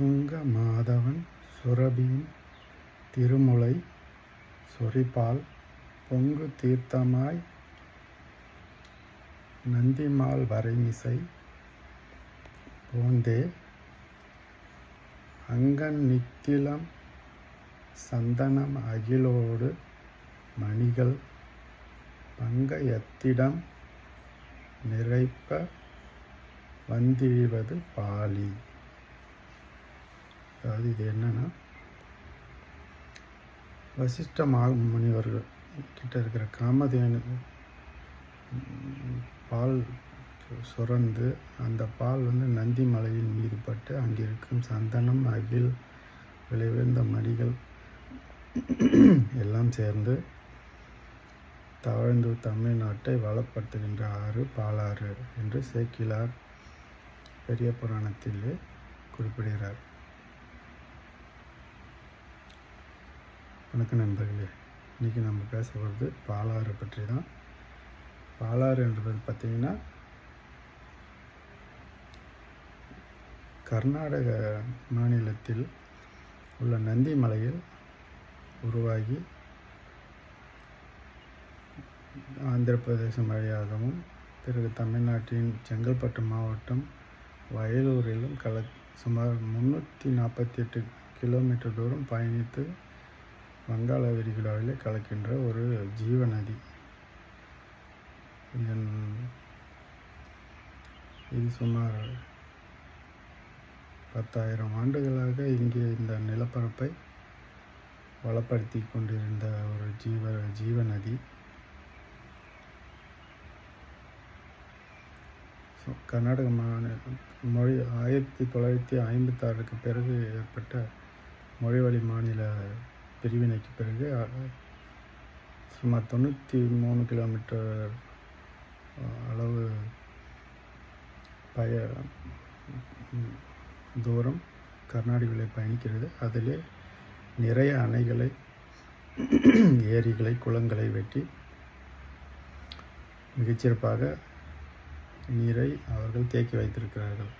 சுங்க மாதவன் சுரபியின் திருமுலை சொரிபால் பொங்கு தீர்த்தமாய் நந்திமால் வரைமிசை போந்தே அங்கன் நித்திலம் சந்தனம் அகிலோடு மணிகள் பங்கயத்திடம் நிறைப்ப வந்திழிவது பாலி. அதாவது இது என்னென்னா வசிஷ்ட மா முனிவர்கள் கிட்ட இருக்கிற காமதேனு பால் சுரந்து அந்த பால் வந்து நந்தி மலையின் மீது பட்டு அங்கே இருக்கும் சந்தனம் அகில் விளைவிந்த மணிகள் எல்லாம் சேர்ந்து தவழ்ந்து தமிழ்நாட்டை வளப்படுத்துகின்ற ஆறு பாலாறு என்று சேக்கிலார் பெரிய புராணத்திலே குறிப்பிடுகிறார். வணக்கம் நண்பர்களே இன்றைக்கி நம்ம பேச போகிறது பாலாறு பற்றி தான் பாலாறு என்பது பார்த்திங்கன்னா கர்நாடக மாநிலத்தில் உள்ள நந்தி மலையில் உருவாகி ஆந்திர பிரதேசம் வழியாகவும் பிறகு தமிழ்நாட்டின் செங்கல்பட்டு மாவட்டம் வயலூரிலும் கல சுமார் முந்நூற்றி நாற்பத்தி எட்டு கிலோமீட்டர் தூரம் பயணித்து வங்காள விரிகுடாவிலே கலக்கின்ற ஒரு ஜீவ நதி இதன் இது சுமார் பத்தாயிரம் ஆண்டுகளாக இங்கே இந்த நிலப்பரப்பை வளப்படுத்தி கொண்டிருந்த ஒரு ஜீவ ஜீவ நதி ஸோ கர்நாடக மாநில மொழி ஆயிரத்தி தொள்ளாயிரத்தி ஐம்பத்தாறுக்கு பிறகு ஏற்பட்ட மொழிவழி மாநில பிரிவினைக்கு பிறகு சுமார் தொண்ணூற்றி மூணு கிலோமீட்டர் அளவு பய தூரம் கர்நாடகாவில் பயணிக்கிறது. அதிலே நிறைய அணைகளை ஏரிகளை குளங்களை வெட்டி மிகச்சிறப்பாக நீரை அவர்கள் தேக்கி வைத்திருக்கிறார்கள்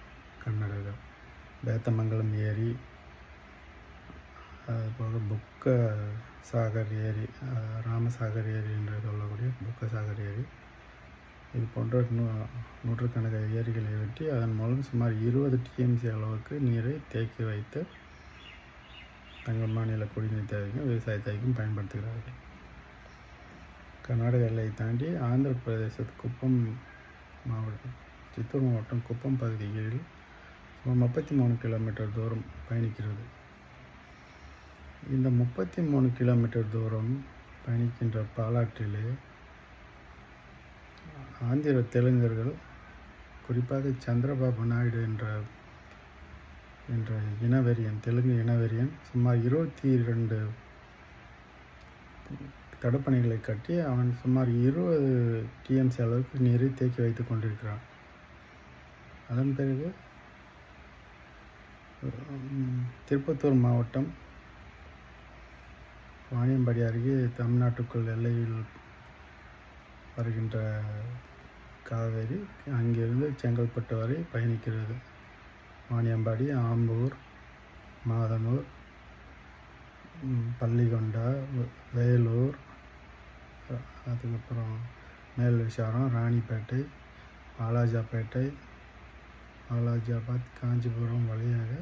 கர்நாடகா பேத்தமங்கலம் ஏரி அதுபோக புக்க சாகர் ஏரி ராமசாகர் ஏரி என்று சொல்லக்கூடிய புக்க சாகர் ஏரி. இது போன்ற நூ நூற்றுக்கணக்கான ஏரிகளை வெட்டி அதன் மூலம் சுமார் இருபது டிஎம்சி அளவுக்கு நீரை தேக்கி வைத்து தங்கள் மாநில குடிநீர் தேவைக்கும் விவசாய தேவைக்கும் பயன்படுத்துகிறார்கள். கர்நாடக எல்லையை தாண்டி ஆந்திர பிரதேசத்து குப்பம் மாவட்டம் சித்தூர் மாவட்டம் குப்பம் பகுதியில் சுமார் முப்பத்தி மூணு கிலோமீட்டர் தூரம் பயணிக்கிறது. இந்த முப்பத்தி மூணு கிலோமீட்டர் தூரம் பயணிக்கின்ற பாலாற்றிலே ஆந்திர தெலுங்கர்கள் குறிப்பாக சந்திரபாபு நாயுடு என்ற என்ற இனவெறியன் தெலுங்கு இனவெறியன் சுமார் இருபத்தி இரண்டு தடுப்பணைகளை கட்டி அவன் சுமார் இருபது டிஎம்சி அளவுக்கு நீரை தேக்கி வைத்து கொண்டிருக்கிறான். அதன் பிறகு திருப்பத்தூர் மாவட்டம் வாணியம்பாடி அருகே தமிழ்நாட்டுக்குள் எல்லையில் வருகின்ற காவேரி. அங்கிருந்து செங்கல்பட்டு வரை பயணிக்கிறது. வாணியம்பாடி ஆம்பூர் மாதனூர் பள்ளிகொண்டா வேலூர் அதுக்கப்புறம் மேல் விசாரம் ராணிப்பேட்டை வாலாஜாப்பேட்டை வாலாஜாபாத் காஞ்சிபுரம் வழியாக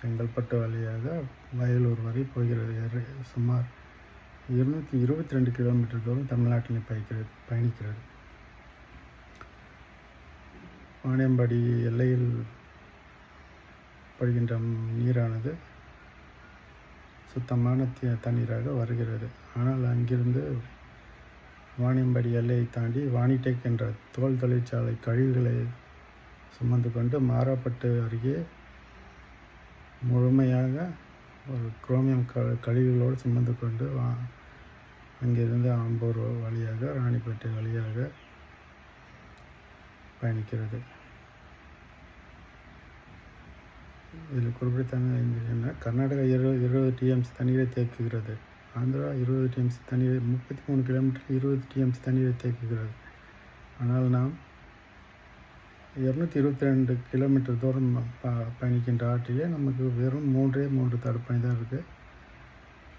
செங்கல்பட்டு வழியாக வயலூர் வரை போகிறது. சுமார் இருநூற்றி இருபத்தி ரெண்டு கிலோமீட்டர் தூரம் தமிழ்நாட்டில் பயக்கிறது பயணிக்கிறது. வாணியம்பாடி எல்லையில் படுகின்ற நீரானது சுத்தமான தண்ணீராக வருகிறது. ஆனால் அங்கிருந்து வாணியம்பாடி எல்லையை தாண்டி வாணிடெக் என்ற தோல் தொழிற்சாலை கழிவுகளை சுமந்து கொண்டு மாறாப்பட்டு அருகே முழுமையாக ஒரு குரோமியம் க கழிவுகளோடு சுமந்து கொண்டு வா அங்கிருந்து ஆம்பூர் வழியாக ராணிப்பேட்டை வழியாக பயணிக்கிறது. இதில் குறிப்பிடத்தக்க என்ன? கர்நாடகா இருபது இருபது டிஎம்சி தண்ணீரை தேக்குகிறது. ஆந்திரா இருபது டிஎம்சி தண்ணீரை முப்பத்தி மூணு கிலோமீட்டர் இருபது டிஎம்சி தண்ணீரை தேக்குகிறது. ஆனால் நாம் இரநூத்தி இருபத்தி ரெண்டு கிலோமீட்டர் தூரம் ப பயணிக்கின்ற ஆற்றிலே நமக்கு வெறும் மூன்றே மூன்று தடுப்பணை தான் இருக்குது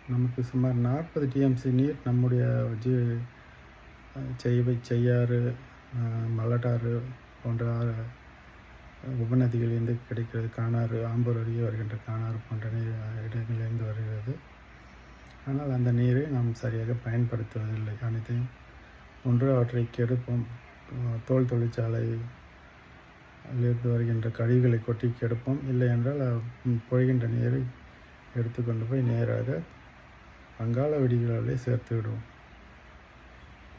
நமக்கு சுமார் நாற்பது டிஎம்சி நீர் நம்முடைய ஜி செய்வை செய்யாறு மலட்டாறு போன்ற உபநதிகளிலிருந்து கிடைக்கிறது. காணாறு ஆம்பூர் அருகே வருகின்ற காணாறு போன்ற நீர் இடங்களிலிருந்து வருகிறது. ஆனால் அந்த நீரை நாம் சரியாக பயன்படுத்துவதில்லை. அனைத்தையும் ஒன்று அவற்றை கெடுப்போம் தோல் தொழிற்சாலை இருந்து வருகின்ற கழிவுகளை கொட்டி கெடுப்போம் இல்லை என்றால் பொழிகின்ற நீரை எடுத்துக்கொண்டு போய் நேராக வங்காள வெடிகளிலே சேர்த்து விடுவோம்.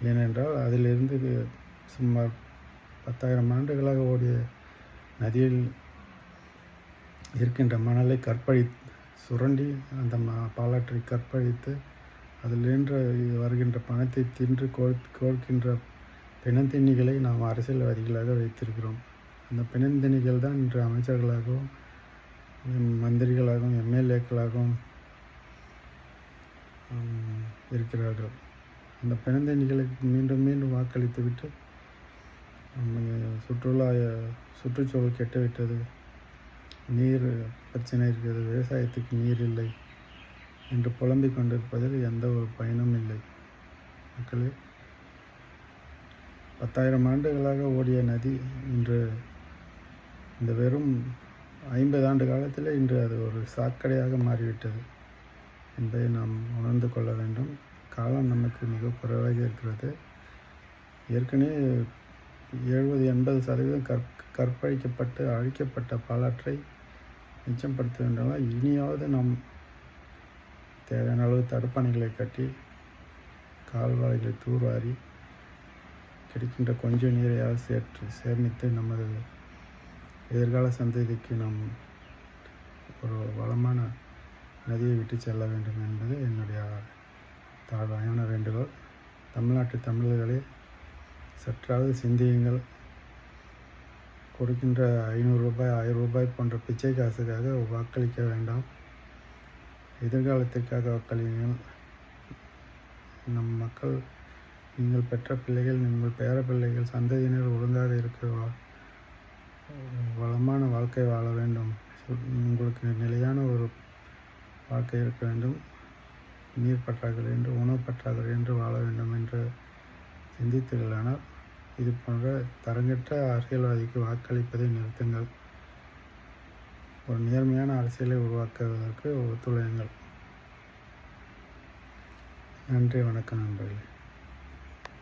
ஏனென்றால் அதிலிருந்து சுமார் பத்தாயிரம் ஆண்டுகளாக ஓடிய நதியில் இருக்கின்ற மணலை கற்பழி சுரண்டி அந்த ம பாலாற்றை கற்பழித்து அதிலிருந்து வருகின்ற பணத்தை தின்று கோர் கோர்க்கின்ற பிணந்திண்ணிகளை நாம் அரசியல்வாதிகளாக வைத்திருக்கிறோம். அந்த பிணந்திண்ணிகள் தான் இன்று அமைச்சர்களாகவும் மந்திரிகளாகவும் எம்எல்ஏக்களாகவும் இருக்கிறார்கள். அந்த பிணந்தணிகளுக்கு மீண்டும் மீண்டும் வாக்களித்துவிட்டு நம்ம சுற்றுலா சுற்றுச்சூழல் கெட்டுவிட்டது. நீர் பிரச்சனை இருக்கிறது. விவசாயத்துக்கு நீர் இல்லை என்று புலம்பிக் கொண்டிருப்பதில் எந்த ஒரு பயனும் இல்லை. மக்களே பத்தாயிரம் ஆண்டுகளாக ஓடிய நதி இன்று இந்த வெறும் ஐம்பது ஆண்டு காலத்தில் இன்று அது ஒரு சாக்கடையாக மாறிவிட்டது என்பதை நாம் உணர்ந்து கொள்ள வேண்டும். காலம் நமக்கு மிக குறைவாக இருக்கிறது. ஏற்கனவே எழுபது எண்பது சதவீதம் கற் கற்பழிக்கப்பட்டு அழிக்கப்பட்ட பாலாற்றை மிச்சப்படுத்த வேண்டாம் இனியாவது நாம் தேவையான அளவு தடுப்பணைகளை கட்டி கால்வாய்களை தூர்வாரி கிடைக்கின்ற கொஞ்சம் நீரையாவது சேற்று சேமித்து நமது எதிர்கால சந்ததிக்கு நாம் ஒரு வளமான நதியை விட்டு செல்ல வேண்டும் என்பது என்னுடைய தாழ்வாயான வேண்டுகோள். தமிழ்நாட்டு தமிழர்களே சற்றாவது சிந்தியுங்கள். கொடுக்கின்ற ஐநூறு ரூபாய் ஆயிரம் ரூபாய் போன்ற பிச்சை காசுக்காக வாக்களிக்க வேண்டாம். எதிர்காலத்திற்காக வாக்களியுங்கள். நம் மக்கள் நீங்கள் பெற்ற பிள்ளைகள் நீங்கள் பேர பிள்ளைகள் சந்ததியினர் ஒழுங்காக இருக்கிறவா வளமான வாழ்க்கை வாழ வேண்டும். உங்களுக்கு நிலையான ஒரு வாழ்க்கை இருக்க வேண்டும். நீர் பற்றாக்குறை என்று உணவு பற்றாக்குறை என்று வாழ வேண்டும் என்று சிந்தித்தீர்களானால் இது போன்ற தரங்கற்ற அரசியல்வாதிக்கு வாக்களிப்பதை நிறுத்துங்கள். ஒரு நேர்மையான அரசியலை உருவாக்குவதற்கு ஒத்துழையுங்கள். நன்றி வணக்கம் நண்பர்களே.